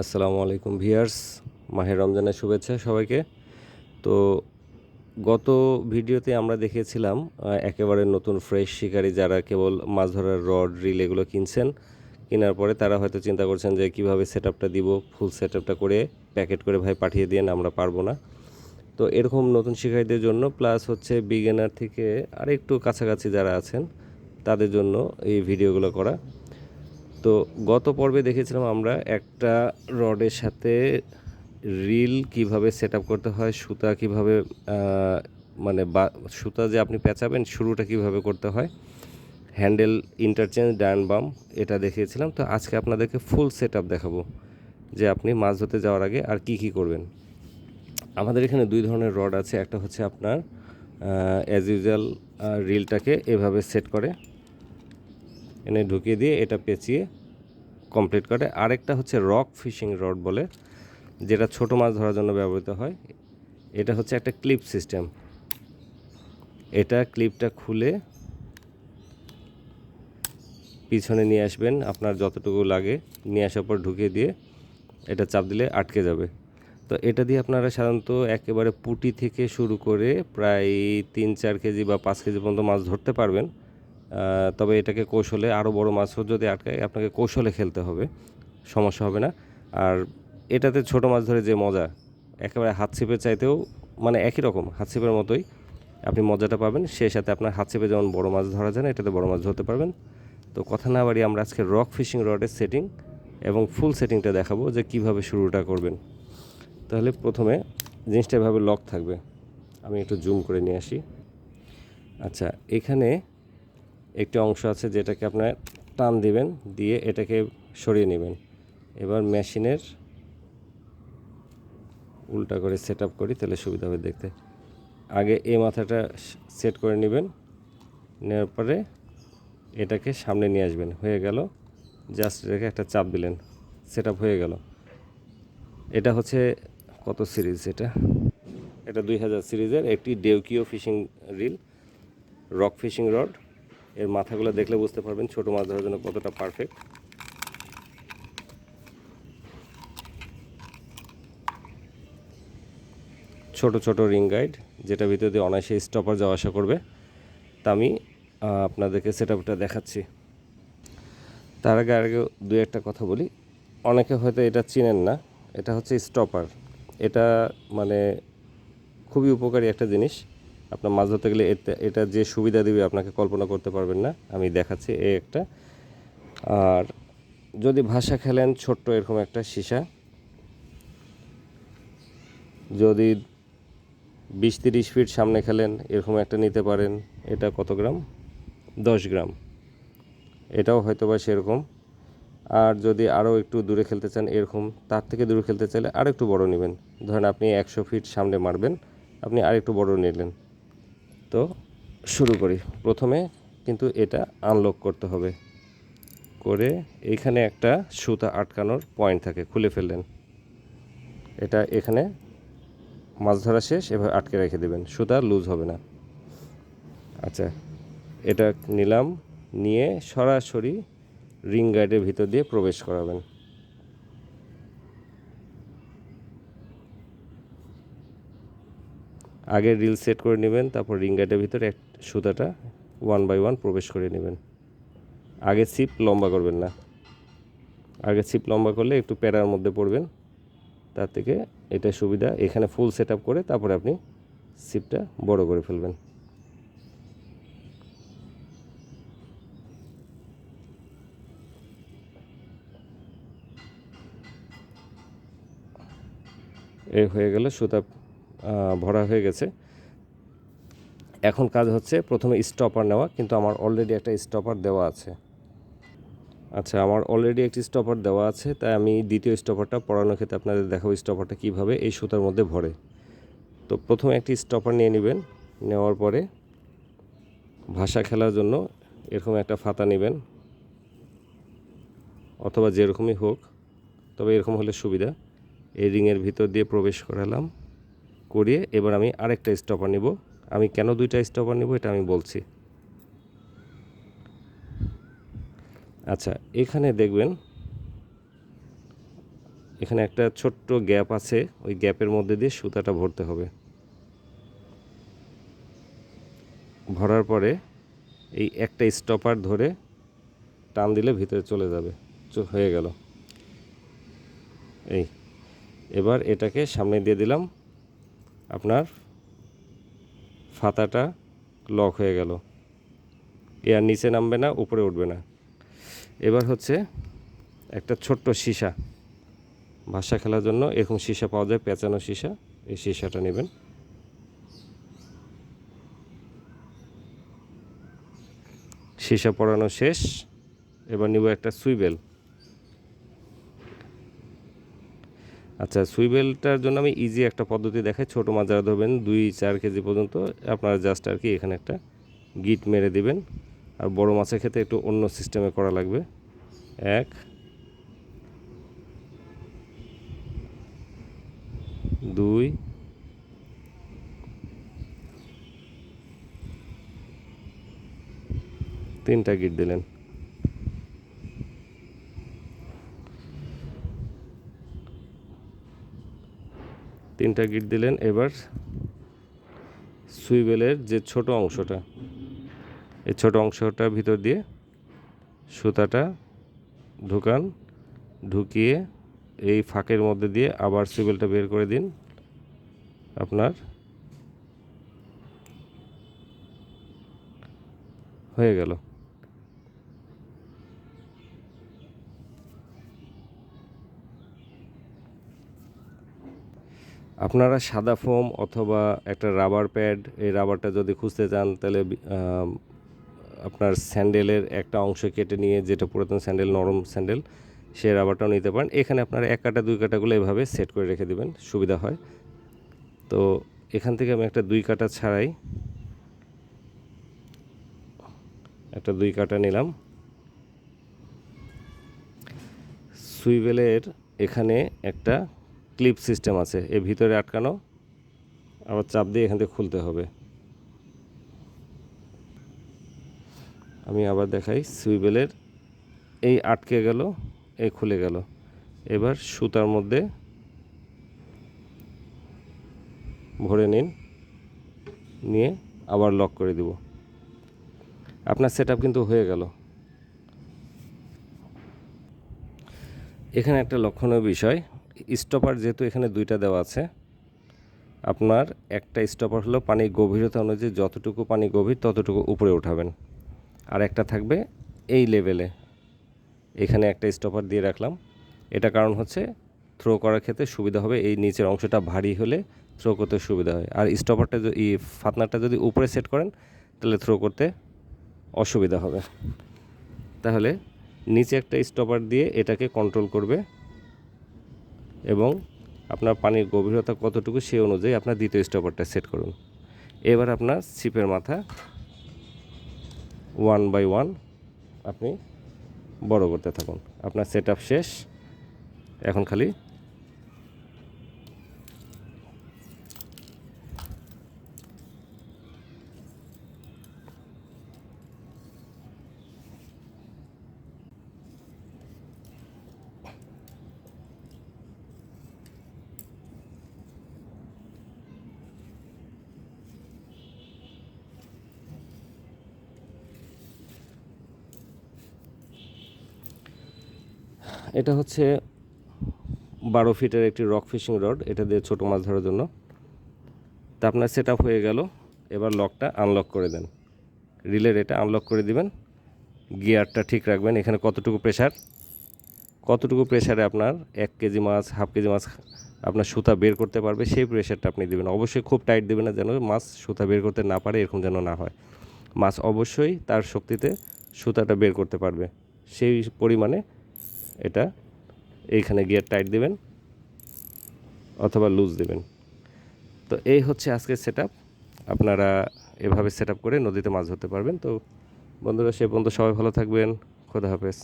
আসসালামু আলাইকুম ভিয়ার্স মাহের রমজানের শুভেচ্ছা সবাইকে। তো গত ভিডিওতে আমরা দেখেছিলাম একেবারে নতুন ফ্রেশ শিকারি যারা কেবল মাছ ধরার রড রিল এগুলো কিনছেন, কেনার পরে তারা হয়তো চিন্তা করছেন যে কীভাবে সেট আপটা দিব ফুল সেট আপটা করে প্যাকেট করে ভাই পাঠিয়ে দিন, আমরা পারব না। তো এরকম নতুন শিকারীদের জন্য প্লাস হচ্ছে বিগিনার থেকে আরেকটু কাছাকাছি যারা আছেন, তাদের জন্য এই ভিডিওগুলো করা। তো গত পর্বে দেখেছিলাম আমরা একটা রডের সাথে রিল কীভাবে সেট করতে হয়, সুতা কীভাবে মানে বা, সুতা যে আপনি পেঁচাবেন শুরুটা কীভাবে করতে হয়, হ্যান্ডেল, ইন্টারচেঞ্জ, ডান বাম, এটা দেখিয়েছিলাম। তো আজকে আপনাদেরকে ফুল সেট দেখাবো যে আপনি মাছ ধরতে যাওয়ার আগে আর কি কি করবেন। আমাদের এখানে দুই ধরনের রড আছে, একটা হচ্ছে আপনার অ্যাজ ইউজুয়াল রিলটাকে এভাবে সেট করে। এনে ঢুকিয়ে দিয়ে এটা পেঁচিয়ে কমপ্লিট করে। আরেকটা হচ্ছে রক ফিশিং রড বলে, যেটা ছোট মাছ ধরার জন্য ব্যবহৃত হয়। এটা হচ্ছে একটা ক্লিপ সিস্টেম এটা ক্লিপটা খুলে পিছনে নিয়ে আসবেন, আপনার যতটুকু লাগে। নিয়ে আসার পর ঢুকিয়ে দিয়ে এটা চাপ দিলে আটকে যাবে। তো এটা দিয়ে আপনারা সাধারণত একেবারে পুটি থেকে শুরু করে প্রায় তিন চার কেজি বা পাঁচ কেজি পর্যন্ত মাছ ধরতে পারবেন। তবে এটাকে কৌশলে আরও বড় মাছও যদি আটকায়, আপনাকে কৌশলে খেলতে হবে, সমস্যা হবে না। আর এটাতে ছোট মাছ ধরে যে মজা, একেবারে হাত ছিপে চাইতেও মানে একই রকম, হাত ছিপের মতোই আপনি মজাটা পাবেন। সেই সাথে আপনার হাত ছিপে যেমন বড় মাছ ধরা যায় না, এটাতে বড় মাছ ধরতে পারবেন। তো কথা না বাড়িয়ে আমরা আজকে রক ফিশিং রডের সেটিং এবং ফুল সেটিংটা দেখাবো যে কীভাবে শুরুটা করবেন। তাহলে প্রথমে জিনিসটা এভাবে লক থাকবে। আমি একটু জুম করে নিয়ে আসি। আচ্ছা এখানে একটি অংশ আছে যেটাকে আপনার টান দিবেন, দিয়ে এটাকে সরিয়ে নেবেন। এবার মেশিনের উল্টা করে সেট করি, তাহলে সুবিধা হবে দেখতে। আগে এই মাথাটা সেট করে নেবেন, নেওয়ার পরে এটাকে সামনে নিয়ে আসবেন। হয়ে গেল জাস্ট রেখে একটা চাপ দিলেন সেট হয়ে গেল। এটা হচ্ছে কত সিরিজ এটা? এটা দুই হাজার সিরিজের একটি Deukio fishing reel, rock fishing rod. এর মাথাগুলো দেখলে বুঝতে পারবেন ছোট মাছ ধরার জন্য কতটা পারফেক্ট ছোট ছোট রিং গাইড যেটা ভিতর দিয়ে অনায়াসে স্টপার যাওয়া আসা করবে। তা আমি আপনাদেরকে সেট আপটা দেখাচ্ছি। তার আগে আগে দু একটা কথা বলি। অনেকে হয়তো এটা চিনেন না, এটা হচ্ছে স্টপার এটা মানে খুবই উপকারী একটা জিনিস। আপনার মাছ ধরতে গেলে এটা যে সুবিধা দিবে, আপনাকে কল্পনা করতে পারবেন না। আমি দেখাচ্ছি এই একটা। আর যদি ভাষা খেলেন, ছোট্ট এরকম একটা সীসা। যদি বিশ তিরিশ ফিট সামনে খেলেন, এরকম একটা নিতে পারেন। এটা কত গ্রাম? দশ গ্রাম। এটাও হয়তো বা সেরকম। আর যদি আরও একটু দূরে খেলতে চান, এরকম, তার থেকে দূরে খেলতে চাইলে আর একটু বড় নেবেন। ধরেন আপনি একশো ফিট সামনে মারবেন, আপনি আর একটু বড় নিলেন। তো শুরু করি। প্রথমে কিন্তু এটা আনলক করতে হবে। করে এইখানে একটা সুতা আটকানোর পয়েন্ট থাকে, খুলে ফেললেন। এটা এখানে মাছ ধরা শেষ, এভাবে আটকে রেখে দেবেন। সুতা লুজ হবে না। আচ্ছা এটা নিলাম, নিয়ে সরাসরি রিং গাইডের ভিতর দিয়ে প্রবেশ করাবেন। আগে রিল সেট করে নেবেন, তারপর রিং ভিতরে এক সুতাটা ওয়ান বাই ওয়ান প্রবেশ করে নেবেন। আগে সিপ লম্বা করবেন না। আগে সিপ লম্বা করলে একটু প্যারার মধ্যে পড়বেন। তার থেকে এটা সুবিধা, এখানে ফুল সেট করে তারপরে আপনি সিপটা বড় করে ফেলবেন। এ হয়ে গেল সুতা ভরা হয়ে গেছে। এখন কাজ হচ্ছে প্রথমে স্টপার নেওয়া, কিন্তু আমার অলরেডি একটা স্টপার দেওয়া আছে। আচ্ছা আমার অলরেডি একটি স্টপার দেওয়া আছে, তাই আমি দ্বিতীয় স্টপারটা পড়ানোর ক্ষেত্রে আপনাদের দেখাবো স্টপারটা কীভাবে, এই সুতার মধ্যে ভরে। তো প্রথমে একটি স্টপার নিয়ে নেবেন, নেওয়ার পরে ভাষা খেলার জন্য এরকম একটা ফাতা নেবেন, অথবা যেরকমই হোক, তবে এরকম হলে সুবিধা। এই রিংয়ের ভিতর দিয়ে প্রবেশ করালাম। করিয়ে এবার আমি আরেকটা স্টপার নিব। আমি কেন দুইটা স্টপার নিব এটা আমি বলছি। আচ্ছা এখানে দেখবেন, এখানে একটা ছোট্ট গ্যাপ আছে, ওই গ্যাপের মধ্যে দিয়ে সুতাটা ভরতে হবে। ভরার পরে এই একটা স্টপার ধরে টান দিলে ভিতরে চলে যাবে। হয়ে গেল। এই, এবার এটাকে সামনে দিয়ে দিলাম। ফাতাটা লক হয়ে গেল। এ আর নিচে নামবে না, উপরে উঠবে না। এবার হচ্ছে একটা ছোট্ট সীসা। ভাষা খেলার জন্য এরকম সীসা পাওয়া যায়, পেঁচানো সীসা। এই সীসাটা নেবেন। সীসা পড়ানো শেষ। এবার নিব একটা সুইবেল। আচ্ছা সুইবেলটার জন্য আমি ইজি একটা পদ্ধতি দেখাই। ছোটো মাছ যারা ধরবেন, দুই, চার কেজি পর্যন্ত আপনারা জাস্ট আর কি এখানে একটা গিট মেরে দিবেন। আর বড় মাছের ক্ষেত্রে একটু অন্য সিস্টেমে করা লাগবে। এক, দুই, তিনটা গিট দিলেন। তিনটা গিট দিলেন, এবার সুইবেলের যে ছোট অংশটা, এই ছোট অংশটার ভিতর দিয়ে সুতাটা ঢুকান, ঢুকিয়ে এই ফাঁকের মধ্যে দিয়ে আবার সুইবেলটা বের করে দিন আপনার। হয়ে গেল। আপনারা সাদা ফোম অথবা একটা রাবার প্যাড এই রাবারটা যদি খুঁজতে চান, তাহলে আপনার স্যান্ডেলের একটা অংশ কেটে নিয়ে যেটা পুরাতন স্যান্ডেল, নরম স্যান্ডেল, সে রাবারটাও নিতে পারেন। এখানে আপনারা এক কাটা, দুই কাটাগুলো এভাবে সেট করে রেখে দেবেন, সুবিধা হয়। তো এখান থেকে আমি একটা দুই কাটা ছাড়াই একটা দুই কাটা নিলাম। সুইবেলের এখানে একটা ক্লিপ সিস্টেম আছে। এর ভিতরে আটকানো, আবার চাপ দিয়ে এখান থেকে খুলতে হবে। আমি আবার দেখাই, সুইবেলের এই আটকে গেল, এই খুলে গেল। এবার সুতার মধ্যে ভরে নিন, নিয়ে আবার লক করে দিব। আপনার সেট কিন্তু হয়ে গেল। এখানে একটা লক্ষণীয় বিষয় স্টপার যেহেতু এখানে দুইটা দেওয়া আছে, আপনার একটা স্টপার হলো পানির গভীরতা অনুযায়ী যতটুকু পানি গভীর ততটুকু উপরে উঠাবেন। আর একটা থাকবে এই লেভেলে। এখানে একটা স্টপার দিয়ে রাখলাম। এটা কারণ হচ্ছে থ্রো করার ক্ষেত্রে সুবিধা হবে, এই নিচের অংশটা ভারী হলে থ্রো করতে সুবিধা হয়। আর স্টপারটা এই ফাতনাটা যদি উপরে সেট করেন, তাহলে থ্রো করতে অসুবিধা হবে। তাহলে নিচে একটা স্টপার দিয়ে এটাকে কন্ট্রোল করবে। এবং আপনার পানির গভীরতা কতটুকু সেই অনুযায়ী আপনার দ্বিতীয় স্টপারটা সেট করুন। এবার আপনার ছিপের মাথা ওয়ান বাই ওয়ান আপনি বড় করতে থাকুন। আপনার সেট শেষ। এখন খালি এটা হচ্ছে বারো ফিটের একটি রক ফিশিং রড। এটা দিয়ে ছোটো মাছ ধরার জন্য। তা আপনার সেট হয়ে গেল। এবার লকটা আনলক করে দেন। রিলের এটা আনলক করে দিবেন। গিয়ারটা ঠিক রাখবেন। এখানে কতটুকু প্রেশার কতটুকু প্রেশারে আপনার এক কেজি মাছ হাফ কেজি মাছ আপনার সুতা বের করতে পারবে, সেই প্রেশারটা আপনি দেবেন। অবশ্যই খুব টাইট দেবেন না, যেন মাছ সুতা বের করতে না পারে, এরকম যেন না হয়। মাছ অবশ্যই তার শক্তিতে সুতাটা বের করতে পারবে। সেই পরিমাণে এটা, এইখানে গিয়ার টাইট দেবেন অথবা লুজ দেবেন। তো এই হচ্ছে আজকের সেট আপনারা এভাবে সেট করে নদীতে মাছ ধরতে পারবেন। তো বন্ধুরা, সে বন্ধু সবাই ভালো থাকবেন। খোদা হাফেজ।